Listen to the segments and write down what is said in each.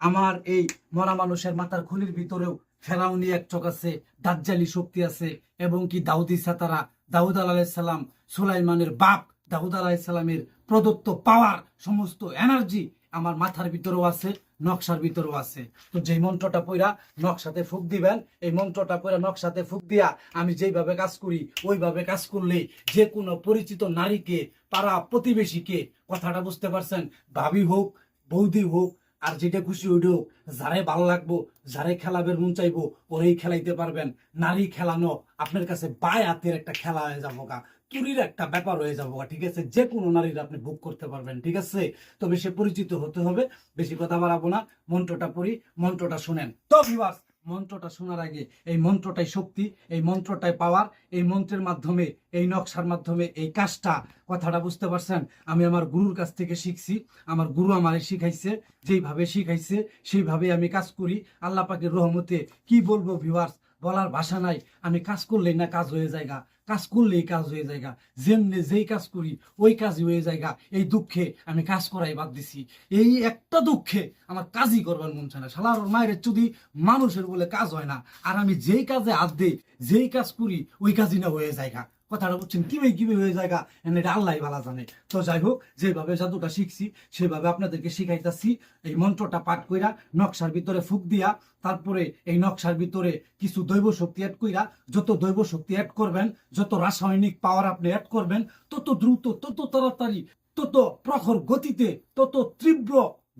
আমার এই মরা মানুষের মাথার খুলির ভিতরেও ফেরাউনি এক চোখ আছে, দাজ্জালি শক্তি আছে, এবং কি দাউদি সাতারা দাউদ আলাহিসাল্লাম সুলাইমানের বাপ, দাউদ আলাহিসাল্লামের প্রদত্ত পাওয়ার সমস্ত এনার্জি আমার মাথার ভিতরেও আছে, নকশার ভিতরেও আছে। তো যেই মন্ত্রটা পইরা নকশাতে ফুক দিবেন, এই মন্ত্রটা পইরা নকশাতে ফুক দিয়া আমি যেইভাবে কাজ করি, ওইভাবে কাজ করলে যে কোনো পরিচিত নারীকে, পাড়া প্রতিবেশীকে কথাটা বুঝতে পারছেন? ভাবি হোক, বৌদি হোক আর যেটা খুশি ওইটাও যারে ভালো লাগবো, যারে খেলাবের মন চাইব, ওরেই খেলাইতে পারবেন। নারী খেলানো আপনার কাছে বায় হাতের একটা খেলা হয়ে যাব গা, চুরির একটা ব্যাপার হয়ে যাব ঠিক আছে? যে কোনো নারীর আপনি বুক করতে পারবেন, ঠিক আছে? তবে সে পরিচিত হতে হবে, বেশি কথা বাড়াবো না, মন্ত্রটা পড়ি, মন্ত্রটা শুনেন। তো ভিউয়ার্স মন্ত্রটা শোনার আগে এই মন্ত্রটাই শক্তি, এই মন্ত্রটাই পাওয়ার এই মন্ত্রের মাধ্যমে, এই নকশার মাধ্যমে এই কাজটা, কথাটা বুঝতে পারছেন? আমি আমার গুরুর কাছ থেকে শিখছি, আমার গুরু আমারে শিখাইছে, যেইভাবে শিখাইছে সেইভাবে আমি কাজ করি। আল্লাহ পাকের রহমতে কি বলব ভিউয়ার্স বলার ভাষা নাই। আমি কাজ করলেই না কাজ হয়ে যায়গা কাজ করলেই কাজ হয়ে যায়গা। যেমনি যেই কাজ করি, ওই কাজই হয়ে যায়গা। এই দুঃখে আমি কাজ করাই বাদ দিছি। এই একটা দুঃখে আমার কাজই করবার মন চায় না। সালার মায়ের যদি মানুষের বলে কাজ হয় না, আর আমি যেই কাজে হাত দিই, যেই কাজ করি, ওই কাজই না হয়ে যায়গা। কথাটা বুঝছেন কীভাবে কীভাবে হয়ে যায়গা এটা আল্লাহ ভালা জানে। তো যাই হোক, যেভাবে জাদুটা শিখছি, সেভাবে আপনাদেরকে শিখাইতাছি, এই মন্ত্রটা পাঠ কইরা নকশার ভিতরে ফুক দিয়া, তারপরে এই নকশার ভিতরে কিছু দৈব শক্তি অ্যাড কইরা, যত দৈব শক্তি অ্যাড করবেন, যত রাসায়নিক পাওয়ার আপনি অ্যাড করবেন, তত দ্রুত, তত তাড়াতাড়ি, তত প্রখর গতিতে, তত তীব্র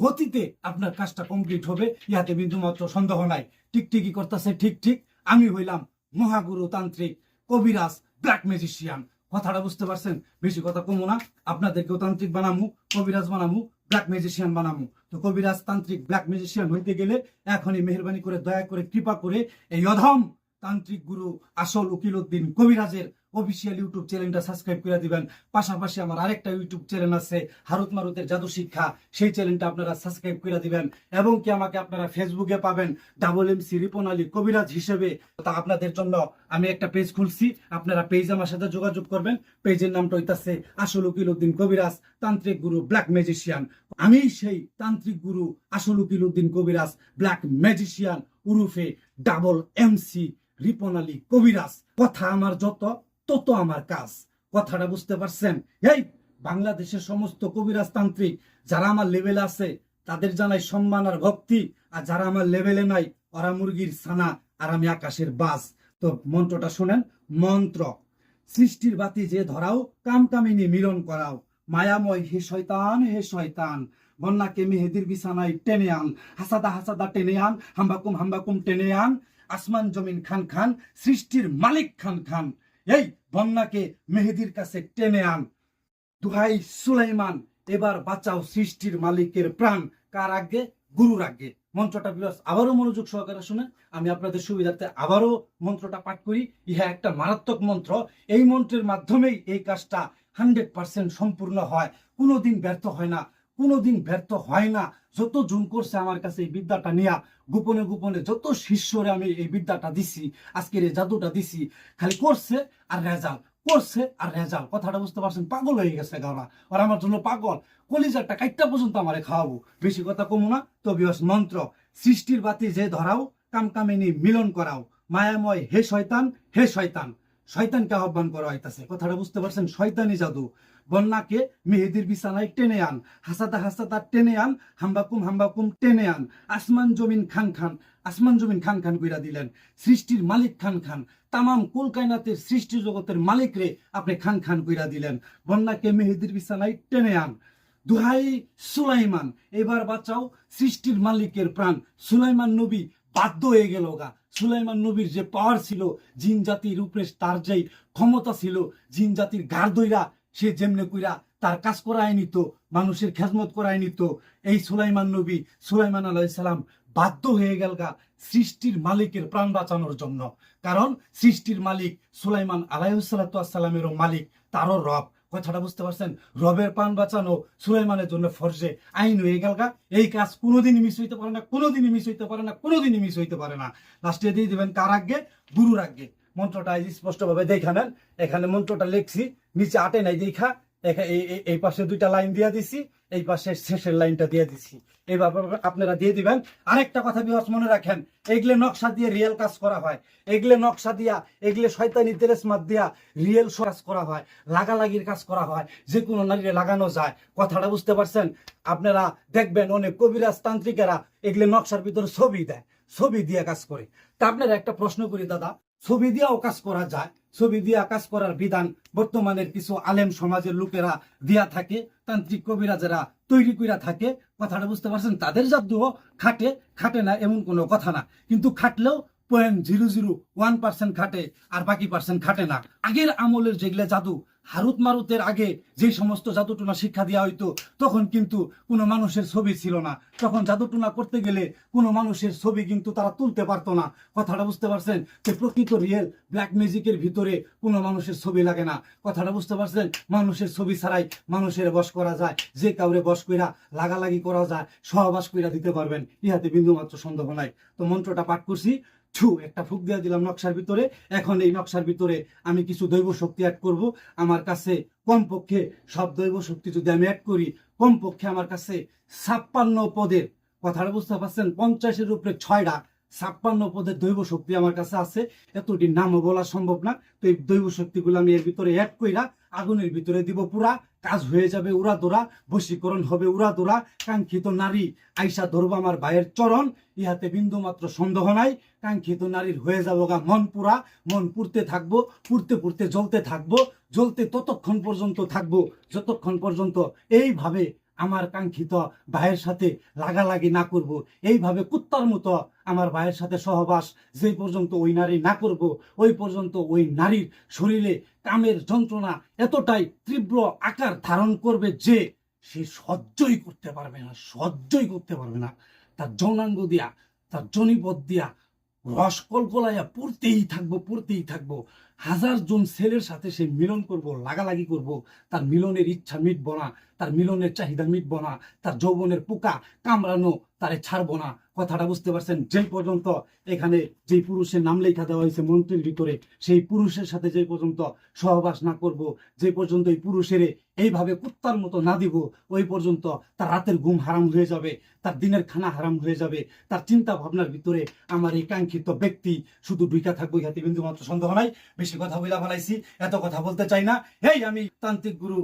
গতিতে আপনার কাজটা কমপ্লিট হবে। ইহাতে বিন্দুমাত্র সন্দেহ নাই। টিকটিকি করতেছে ঠিক ঠিক। আমি হইলাম মহাগুরু তান্ত্রিক কবিরাজ ব্ল্যাক ম্যাজিশিয়ান কথাটা বুঝতে পারছেন? বেশি কথা কমো না। আপনাদেরকেও তান্ত্রিক বানামু, কবিরাজ বানামু ব্ল্যাক ম্যাজিশিয়ান বানামু। তো কবিরাজ, তান্ত্রিক ব্ল্যাক ম্যাজিশিয়ান হইতে গেলে এখনই মেহরবানি করে, দয়া করে, কৃপা করে এই অধম তান্ত্রিক গুরু আসল উকিল উদ্দিন কবিরাজের অফিসিয়াল ইউটিউব চ্যানেলটা সাবস্ক্রাইব করে দিবেন। পাশাপাশি আমার আরেকটা ইউটিউব চ্যানেল আছে, হারুত মারুতের জাদু শিক্ষা। সেই চ্যানেলটা আপনারা সাবস্ক্রাইব করে দিবেন এবং কি আমাকে আপনারা ফেসবুকে পাবেন double M C Ripon Ali Kabiraj হিসেবে। তা আপনাদের জন্য আমি একটা পেজ খুলছি, আপনারা পেজ আমার সাথে যোগাযোগ করবেন। পেজের নামটা হইতাছে আসল উকিল উদ্দিন কবিরাজ, তান্ত্রিক গুরু ব্ল্যাক ম্যাজিশিয়ান আমি সেই তান্ত্রিক গুরু আসল উকিল উদ্দিন কবিরাজ ব্ল্যাক ম্যাজিশিয়ান উরুফে ডাবল এমসি রিপন আলী কবিরাজ। কথা আমার যত তত আমার কাজ। কথাটা বুঝতে পারছেন? এই বাংলাদেশের সমস্ত কবিরাজ তান্ত্রিক, যারা আমার লেভেলে আছে, তাদের জানাই সম্মান আর ভক্তি, আর যারা আমার লেভেলে নাই, ওরা মুরগির ছানা, আর আমি আকাশের বাস। তো মন্ত্রটা শোনেন, মন্ত্র। সৃষ্টির বাতি যে ধরাও, কামকামিনী মিলন করাও। মায়াময় হে শয়তান হে শয়তান, বন্যাকে মেহেদির বিছানায় টেনে আন। হাসাদা হাসাদা টেনে আন, হাম্বাকুম হাম্বাকুম টেনে আন। আসমান জমিন খান খান, সৃষ্টির মালিক খান খান। এই বন্যাকে মেহেদির কাছে টেনে আন। দুহাই সুলাইমান, এবার বাঁচাও সৃষ্টির মালিকের প্রাণ। কার আগে গুরুর আগে মন্ত্রটা বিরাজ আবারও মনোযোগ সহকারে শুনে আমি আপনাদের সুবিধার্থে আবারও মন্ত্রটা পাঠ করি। ইহা একটা মারাত্মক মন্ত্র। এই মন্ত্রের মাধ্যমেই এই কাজটা হান্ড্রেড পার্সেন্ট সম্পূর্ণ হয়। কোনোদিন ব্যর্থ হয় না। কোনোদিন ব্যর্থ হয় না। যত জুম করছে আমার কাছে এই বিদ্যাটা নিয়া, গোপনে গোপনে যত শিষ্যরে আমি এই বিদ্যাটা দিছি, আজকের এই জাদুটা দিছি, খালি করছে আর রেজাল্ট, করছে আর রেজাল্ট। কথাটা বুঝতে পারছেন? পাগল হয়ে গেছে গাওয়া আর আমার জন্য পাগল। কলিজারটা কাইটটা পর্যন্ত আমারে খাওয়াবো। বেশি কথা কমু না তো বিয়স মন্ত্র, সৃষ্টির বাতি যে ধরাও, কামকামিনী মিলন করাও। মায়াময় হে শয়তান হে শয়তান। শয়তানকে আহ্বান করা হইতাছে। কথাটা বুঝতে পারছেন? শয়তানি জাদু। বন্যাকে মেহেদির বিছানায় টেনে আন হাসাতা হাসাতা টেনে আন, হাম্বাকুম হাম্বাকুম টেনে আন। আসমান জমিন খান খান, আসমান জমিন খান খান কইরা দিলেন, সৃষ্টির মালিক খান খান, তামাম কুল কায়নাতের সৃষ্টি জগতের মালিক রে আপনি খান খান কইরা দিলেন, বন্যাকে মেহেদির বিছানায় টেনে আন। দুহাই সুলাইমান, এবার বাঁচাও সৃষ্টির মালিকের প্রাণ। সুলাইমান নবী বাধ্য হয়ে গেল গা। সুলাইমান নবীর যে পাওয়ার ছিল, জিন জাতির উপরে তার যেই ক্ষমতা ছিল, জিন জাতির গার দইরা সে যেমনে কইরা তার কাজ করায় নিত মানুষের খেজমত করায় নিত এই সুলাইমান নবী সুলাইমান আলাইসালাম বাধ্য হয়ে গেল গা সৃষ্টির মালিকের প্রাণ বাঁচানোর জন্য। কারণ সৃষ্টির মালিক সুলাইমান আলাইসালামেরও মালিক, তারও রব। কথাটা বুঝতে পারছেন? রবের প্রাণ বাঁচানো সুলাইমানের জন্য ফর্জে। আইন হয়ে গেল গা, এই কাজ কোনোদিনই মিস হইতে পারে না, কোনোদিনই মিস হইতে পারে না, কোনোদিনই মিস হইতে পারে না। লাস্টে দিয়ে দেবেন কার আগে গুরুর আগে মন্ত্রটা স্পষ্ট ভাবে দেখা নেন। এখানে মন্ত্রটা লিখছি, নিচে আটে নাই দেখা এই পাশে দুইটা লাইন দিয়ে দিছি, এই পাশে শেষের লাইনটা দিয়ে দিছি। এইভাবে আপনারা দিয়ে দিবেন। আরেকটা কথা বিহাস, মনে রাখেন, এগুলো নকশা দিয়ে রিয়েল কাজ করা হয়। এগুলো নকশা দিয়া, এগুলো শয়তানি তেরেসমাত দিয়া রিয়েল কাজ করা হয়, লাগালাগির কাজ করা হয়, যে কোনো নারীরে লাগানো যায়। কথাটা বুঝতে পারছেন? আপনারা দেখবেন অনেক কবিরাজ তান্ত্রিকেরা এগুলো নকশার ভিতরে ছবি দেয়, ছবি দিয়ে কাজ করে। তা আপনারা একটা প্রশ্ন করি, দাদা। ছবি দিয়ে কাজ করা যায়। ছবি দিয়ে কাজ করার বিধান বর্তমানের কিছু আলেম সমাজের লোকেরা দিয়া থাকে, তান্ত্রিক কবিরা যারা তৈরি কইরা থাকে। কথাটা বুঝতে পারছেন? তাদের জাদুও খাটে খাটে না, এমন কোনো কথা না। কিন্তু খাটলেও point zero zero one percent খাটে আর বাকি পার্সেন্ট খাটে না। আগের আমলের যেগুলো জাদু, হারুত মারুতের আগে যে সমস্ত জাদুটুনা শিক্ষা দেওয়া হইতো, তখন কিন্তু কোনো মানুষের ছবি ছিল না। তখন জাদুটুনা করতে গেলে কোনো মানুষের ছবি কিন্তু তারা তুলতে পারতো না। কথাটা বুঝতে পারছেন? যে প্রকৃত রিয়েল ব্ল্যাক ম্যাজিকের ভিতরে কোনো মানুষের ছবি লাগে না। কথাটা বুঝতে পারছেন? মানুষের ছবি ছাড়াই মানুষের বস করা যায়। যে কাউরে বস কইরা লাগালাগি করা যায়, সহবাস কইরা দিতে পারবেন। ইহাতে বিন্দুমাত্র সন্দেহ নাই। তো মন্ত্রটা পাঠ করছি। ছু একটা ফুক দিয়ে দিলাম নকশার ভিতরে। এখন এই নকশার ভিতরে আমি কিছু দৈব শক্তি অ্যাড করব। আমার কাছে কমপক্ষে সব দৈব শক্তি যদি আমি অ্যাড করি, কমপক্ষে আমার কাছে ছাপ্পান্ন পদের, কথাটা বুঝতে পারছেন? পঞ্চাশের উপরে ছয়টা ছাপ্পান্ন পদের দৈব শক্তি আমার কাছে আছে। এতটি নামও বলা সম্ভব না। তো এই দৈব শক্তিগুলো আমি এর ভিতরে অ্যাড কইরা আগুনের ভিতরে দিব পুরা। কাজ হয়ে যাবে, উড়া দোরা, বশীকরণ হবে, উড়া দোরা। কাঙ্ক্ষিত নারী আইসা ধরবো আমার ভাইয়ের চরণ, ইহাতে বিন্দু মাত্র সন্দেহ নাই। কাঙ্ক্ষিত নারীর হয়ে যাব গা মন পুরা, মন পুড়তে থাকব, পুড়তে পুড়তে জ্বলতে থাকব, জ্বলতে ততক্ষণ পর্যন্ত থাকব, যতক্ষণ পর্যন্ত এইভাবে আমার কাঙ্ক্ষিত ভাইয়ের সাথে লাগালাগি না করব। এইভাবে কুত্তার মতো আমার ভাইয়ের সাথে সহবাস যে পর্যন্ত ওই নারী না করব, ওই পর্যন্ত ওই নারীর শরীরে কামের যন্ত্রণা এতটাই তীব্র আকার ধারণ করবে যে সে সহ্যই করতে পারবে না, সহ্যই করতে পারবে না। তার যৌনাঙ্গ দিয়া, তার জনিপদ দিয়া রস কলকলাইয়া পড়তেই থাকব পড়তেই থাকব। হাজার জন ছেলের সাথে সে মিলন করব, লাগালাগি করব। তার মিলনের ইচ্ছা মিটব না, তার মিলনের চাহিদা মিটবো না, তার যৌবনের পোকা কামড়ানো তারে ছাড়বো না। কথাটা বুঝতে পারছেন? যে পর্যন্ত এখানে যে পুরুষের নাম লেখা দেওয়া হয়েছে মন্ত্রীর ভিতরে, সেই পুরুষের সাথে যে পর্যন্ত সহবাস না করব, যে পর্যন্ত এই পুরুষের এইভাবে কুত্তার মতো না দিব, ওই পর্যন্ত তার রাতের ঘুম হারাম হয়ে যাবে, তার দিনের খানা হারাম হয়ে যাবে, তার চিন্তা ভাবনার ভিতরে আমার এই কাঙ্ক্ষিত ব্যক্তি শুধু ঢুকা থাকব, ইহাতে বিন্দু মাত্র সন্দেহ নাই। বেশি কথা বইলা ফেলাইছি, এত কথা বলতে চাই না। এই আমি তান্ত্রিক গুরু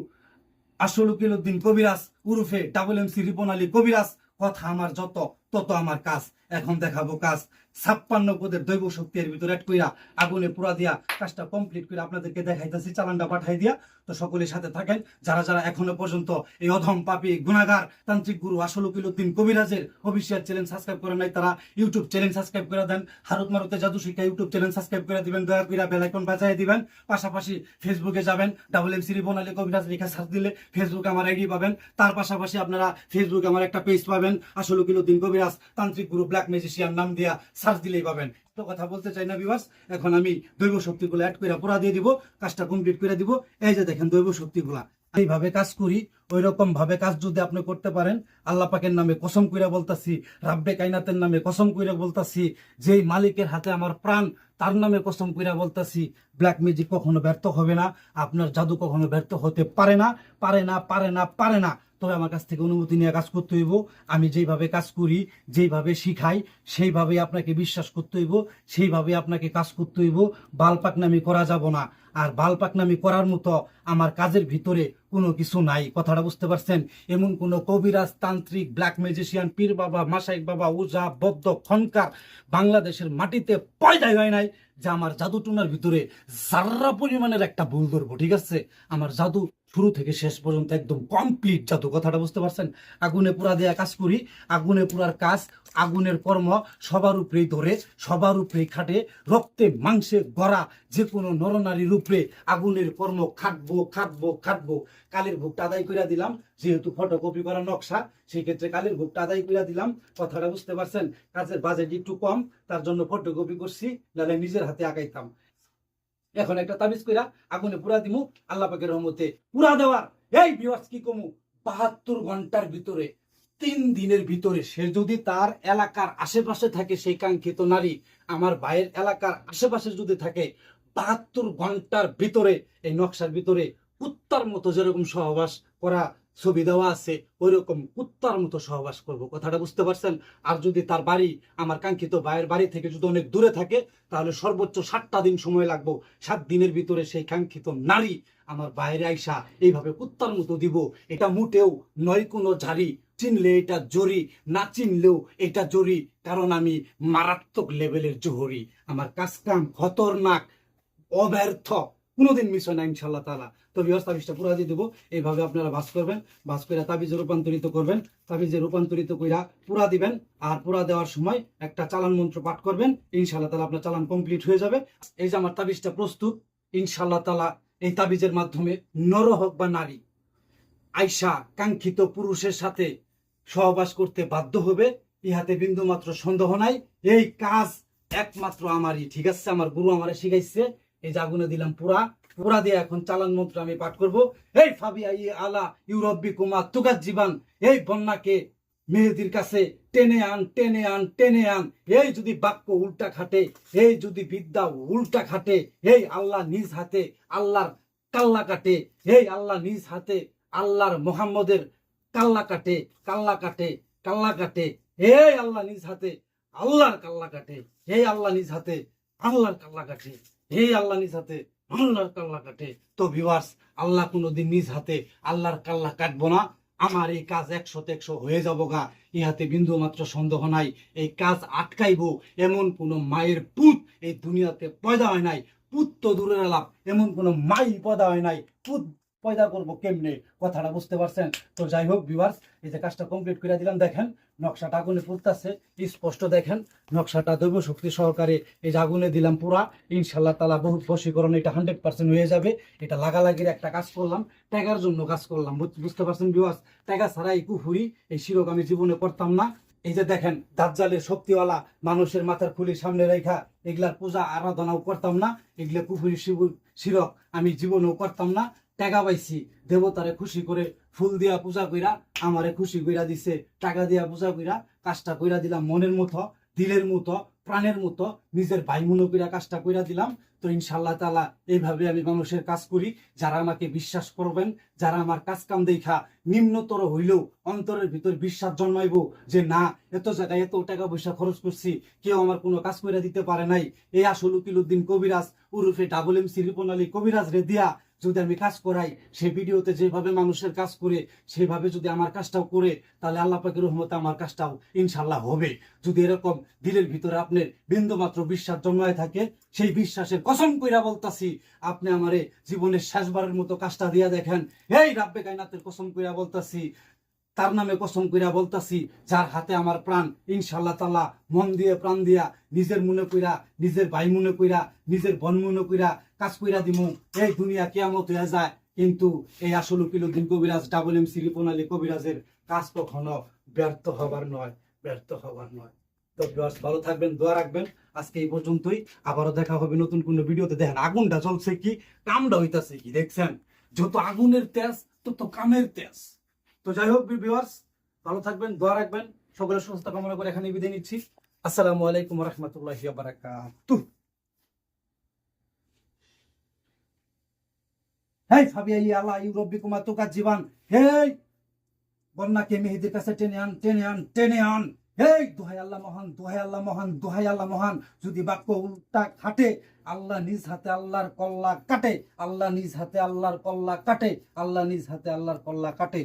আসল উকিল উদ্দিন কবিরাজ, উরুফে ডাবল এমসি রিপন আলী কবিরাজ, কথা আমার যত তত আমার কাজ। এখন দেখাবো কাজ। ছাপ্পান্ন পদের দৈব শক্তির ভিতরে এক কইরা আগুনে পুরা দিয়া কাজটা কমপ্লিট করে আপনাদেরকে দেখাইতেছি, চালানটা পাঠাই দিয়া। তো সকলের সাথে থাকেন, যারা যারা এখনও পর্যন্ত এই অধম পাপি গুণাগার, তান্ত্রিক গুরু আসল উকিল উদ্দিন কবিরাজের অফিসিয়াল চ্যানেল সাবস্ক্রাইব করে নাই, তারা ইউটিউব চ্যানেল সাবস্ক্রাইব করে দেন। হারুত মারুতে জাদু শিক্ষা ইউটিউব চ্যানেল সাবস্ক্রাইব করে দিবেন, দয়া করে বেল আইকন বাজায় দিবেন। পাশাপাশি ফেসবুকে যাবেন ডাবল এম সিরি বনালে কবিরাজ লেখা সার্চ দিলে ফেসবুকে আমার আইডি পাবেন। তার পাশাপাশি আপনারা ফেসবুকে আমার একটা পেজ পাবেন, আসল উকিল উদ্দিন কবিরাজ, তান্ত্রিক গুরু ব্ল্যাক ম্যাজিশিয়ান নাম দিয়া সার্চ দিলেই পাবেন। তো কথা বলতে চাই না বিবাস এখন আমি দৈব শক্তিগুলো অ্যাড করে পুরা দিয়ে দিব, কাজটা কমপ্লিট করে দিব। এই যে দেখেন দৈব শক্তিগুলা। এইভাবে কাজ করি ওই রকম ভাবে কাজ যদি আপনি করতে পারেন, আল্লাহ পাকের নামে কসম কইরা বলতাছি, রাব্বে কাইনাতের নামে কসম কইরা বলতাছি, যেই মালিকের হাতে আমার প্রাণ, তার নামে কসম কইরা বলতাছি ব্ল্যাক ম্যাজিক কখনো ব্যর্থ হবে না, আপনার জাদু কখনো ব্যর্থ হতে পারে না পারে না পারে না পারে না। তবে আমার কাছ থেকে অনুমতি নিয়ে কাজ করতে হইব। আমি যেইভাবে কাজ করি, যেইভাবে শিখাই সেইভাবে আপনাকে বিশ্বাস করতে হইব সেইভাবে আপনাকে কাজ করতে হইব। বালপাকনামি করা যাব না। আর বালপাকনামি করার মতো আমার কাজের ভিতরে কোনো কিছু নাই। কথাটা বুঝতে পারছেন? এমন কোনো কবিরাজ, তান্ত্রিক ব্ল্যাক ম্যাজিশিয়ান পীর বাবা মাসাইক বাবা, উজা, বদ্ধ, খনকার বাংলাদেশের মাটিতে পয়দাই হয় নাই, যে আমার জাদুটুনার ভিতরে জার্রা পরিমাণের একটা ভুল ধরবো, ঠিক আছে? আমার জাদু শুরু থেকে শেষ পর্যন্ত একদম কমপ্লিট জাদু, কথাটা বুঝতে পারছেন? আগুনে পুরা দেয়া কাজ করি আগুনে পুরার কাজ আগুনের কর্ম সবার উপরেই ধরে, সবার উপরেই খাটে, রক্তে, মাংসে, গড়া যে কোনো নরনারীর উপরে আগুনের কর্ম খাটবো খাটবো খাটবো। কালের ভোগটা আদায় করে দিলাম, যেহেতু ফটোকপি করা নকশা, সেই ক্ষেত্রে কালের ভোগটা আদায় করে দিলাম, কথাটা বুঝতে পারছেন? কাজের বাজেট একটু কম, তার জন্য ফটোকপি করছি, নাহলে নিজের হাতে আগাইতাম। এখন একটা তাবিজ কইরা আগুনে পুরা দিমু, আল্লাহ পাকের রহমতে পুরা দেওয়ার। এই বিওয়ার্স কি কমু? বাহাত্তর ঘণ্টার ভিতরে, তিন দিনের ভিতরে সে যদি তার এলাকার আশেপাশে থাকে, সেই কাঙ্ক্ষিত নারী, আমার ভাইয়ের এলাকার আশেপাশে যদি থাকে, বাহাত্তর ঘণ্টার ভিতরে, এই নকশার ভিতরে কুত্তার মতো যেরকম সহবাস করা ছবি দেওয়া আছে, ওইরকম কুত্তার মতো সহবাস করব। কথাটা বুঝতে পারছেন? আর যদি তার বাড়ি, আমার কাঙ্ক্ষিত ভাইয়ের বাড়ি থেকে যদি অনেক দূরে থাকে, তাহলে সর্বোচ্চ সাতটা দিন সময় লাগবো। সাত দিনের ভিতরে সেই কাঙ্ক্ষিত নারী আমার বাইরে আইসা এইভাবে কুত্তার মতো দিব। এটা মুটেও নয় কোনো ঝাড়ি। চিনলে এটা জরি, না চিনলেও এটা জরি, কারণ আমি মারাত্মক লেভেলের জোহরি। আমার কাজ কাম খতরনাক, অব্যর্থ। কোনোদিন মিস হয় না ইনশাল্লাহ তালা তো বিহস তাবিজটা পুরা দিয়ে দেবো। এইভাবে আপনারা বাস করবেন, বাস করে তাবিজে রূপান্তরিত করবেন। তাবিজে রূপান্তরিত কইরা পুরা দিবেন, আর পুরা দেওয়ার সময় একটা চালান মন্ত্র পাঠ করবেন। ইনশাল্লাহ তালা আপনার চালান কমপ্লিট হয়ে যাবে। এই যে আমার তাবিজটা প্রস্তুত ইনশাল্লাহ তালা এই তাবিজের মাধ্যমে নর হোক বা নারী আয়সা কাঙ্ক্ষিত পুরুষের সাথে সহবাস করতে বাধ্য হবে। ইহাতে বিন্দু মাত্র সন্দেহ নাই। এই কাজ একমাত্র আমারই। ঠিক আছে, আমার গুরু আমারে শিখাইছে। এই যে আগুনে দিলাম পুরা। পুরা দিয়ে এখন চালান মন্ত্র আমি পাঠ করব। এই ফাবিয়া ই আলা ইউরব্বি কুমা তুগার জীবন। এই বন্যাকে মেহেদির কাছে টেনে আন টেনে আন টেনে আন। এই যদি বাক্য উল্টা খাটে, এই যদি বিদ্যা উল্টা খাটে, এই আল্লাহ নিজ হাতে আল্লাহর কাল্লা কাটে, এই আল্লাহ নিজ হাতে আল্লাহর মোহাম্মদের কাল্লা কাটে কাল্লা কাটে কাল্লা কাটে। এই আল্লাহ নিজ হাতে আল্লাহর কাল্লা কাটে হে আল্লাহ নিজ হাতে আল্লাহর কাল্লা কাটে। হে আল্লাহ নিজ হাতে আল্লাহর কাল্লা কাটে। তো ভিউয়ার্স আল্লাহ কোনোদিন নিজ হাতে আল্লাহর কাল্লা কাটবো না। আমার এই কাজ একশোতে একশো হয়ে যাব গা। ইহাতে বিন্দু মাত্র সন্দেহ নাই। এই কাজ আটকাইব। এমন কোন মায়ের পুত এই দুনিয়াতে পয়দা হয় নাই। পুত তো দূরের লাভ এমন কোন মাই পয়দা হয় নাই। পুত পয়দা করব কেমনে? কথাটা বুঝতে পারছেন? তো যাই হোক ভিউয়ার্স এই যে কাজটা কমপ্লিট করে দিলাম, দেখেন নকশাটা আগুনে পড়তেছে স্পষ্ট দেখেন, নকশাটা দৈব শক্তি সহকারে এই যে আগুনে দিলাম পুরা। ইনশাল্লাহ তালা বহুত বশীকরণ এটা হান্ড্রেড পার্সেন্ট হয়ে যাবে। এটা লাগালাগির একটা কাজ করলাম ট্যাগার জন্য কাজ করলাম। বুঝ- বুঝতে পারছেন বিওয়াস ট্যাগা ছাড়া এই কুফুরি, এই শিরক আমি জীবনে করতাম না। এই যে দেখেন, দাজ্জালের শক্তিওয়ালা মানুষের মাথার খুলি সামনে রেখা, এগুলার পূজা, আরাধনাও করতাম না। এগুলা কুফুরি শিব- শিরক আমি জীবনেও করতাম না। টাকা পাইছি। দেবতারে খুশি করে ফুল দিয়া পূজা কইরা আমারে খুশি কইরা দিছে। টাকা দিয়া পূজা কইরা কাজটা কইরা দিলাম মনের মতো, দিলের মতো, প্রাণের মতো, নিজের ভাই মনে কইরা কাজটা কইরা দিলাম। তো ইনশাল্লাহ তালা এইভাবে আমি মানুষের কাজ করি। যারা আমাকে বিশ্বাস করবেন, যারা আমার কাজ কাম দেখা নিম্নতর হইলেও অন্তরের ভিতর বিশ্বাস জন্মাইবো যে, না, এত জায়গায় এত টাকা পয়সা খরচ করছি, কেউ আমার কোনো কাজ কইরা দিতে পারে নাই। এই আসল Ukiluddin Kabiraj, উরুফে double M C Ripon Ali Kabiraj রে দিয়া যদি আমি কাজ করাই, সেই ভিডিওতে যেভাবে মানুষের কাজ করে সেভাবে যদি আমার কাজটাও করে, তাহলে আল্লাহ পাকের রহমতে আমার কাজটাও ইনশাল্লাহ হবে। যদি এরকম দিলের ভিতরে আপনার বিন্দু মাত্র বিশ্বাস জন্মায় থাকে, সেই বিশ্বাসের কসম কইরা বলতাছি, আপনি আমারে জীবনের শেষবারের মতো কাজটা দিয়া দেখেন। এই রাব্বে কাইনাতের কসম কইরা বলতাছি, তার নামে কসম কইরা বলতাছি, যার হাতে আমার প্রাণ ইনশাল্লাহ তাল্লাহ মন দিয়ে, প্রাণ দিয়া, নিজের মনে কইরা, নিজের ভাই মনে কইরা, নিজের বন মনে কইরা কাজ কইরা দিমু। এই দুনিয়া কেয়ামত হয়ে যায়। কিন্তু এই আসল Ukiluddin Kabiraj double M C Ripon Ali কবিরাজের কাজ কখনো ব্যর্থ হবার নয় ব্যর্থ হবার নয়। তো viewers, ভালো থাকবেন দোয়া রাখবেন। আজকে এই পর্যন্তই। আবারও দেখা হবে নতুন কোন ভিডিওতে। দেখেন আগুনটা জ্বলছে কি কামটা হইতাছে কি দেখছেন? যত আগুনের তেজ তত কামের তেজ। তো যাই হোক ভিউয়ার্স ভালো থাকবেন দোয়া রাখবেন। সকলের সুস্থ কামনা করে এখানে বিদায় নিচ্ছি। আসসালামু আলাইকুম রহমতুল্লাহ বারাকাতুহ। হেই ফাবিয়া ই আল্লাহ, ইউ রব্বিকুমা তোকার জীবন। হেই বন্যাকে মেহেদির কাছে টেনে আন টেনে আন টেনে আন। হেই দোহাই আল্লাহ মহান, দোহাই আল্লাহ মহান, দোহাই আল্লাহ মহান। যদি বাক্য উল্টা খাটে, আল্লাহ নিজ হাতে আল্লাহর কল্লা কাটে, আল্লাহ নিজ হাতে আল্লাহর কল্লা কাটে, আল্লাহ নিজ হাতে আল্লাহর কল্লা কাটে।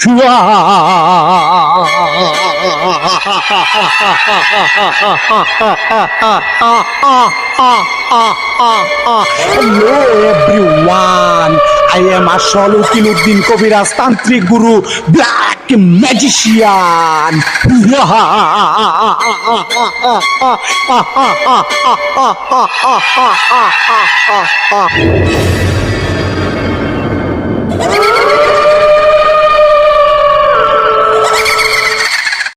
Hello everyone, I am Ashol Ukiluddin Kobiraj Tantric Guru, Black Magician.